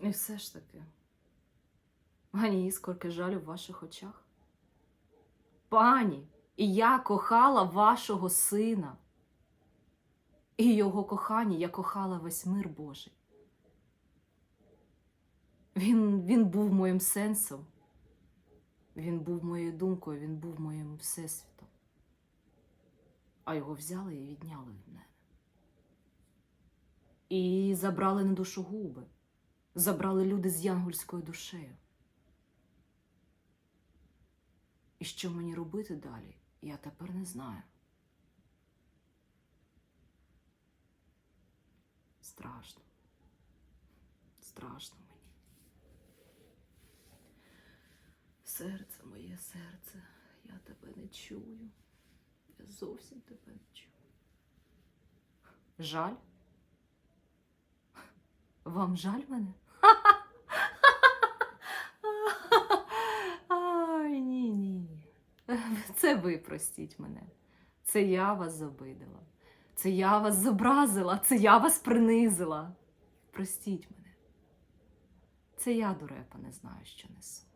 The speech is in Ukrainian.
І все ж таки, ані іскорки жалю в ваших очах. Пані, і я кохала вашого сина. І його кохання я кохала весь мир Божий. Він, він був моїм сенсом, він був моєю думкою, він був моїм всесвітом. А його взяли і відняли від мене. І забрали не душогуби, забрали люди з янгольською душею. І що мені робити далі, я тепер не знаю. Страшно. Страшно мені. Серце моє серце, я тебе не чую. Я зовсім тебе не чую. Жаль? Вам жаль мене? Ай, ні, ні. Це ви простіть мене. Це я вас забидила. Це я вас зобразила, це я вас принизила. Простіть мене. Це я, дурепа, не знаю, що несу.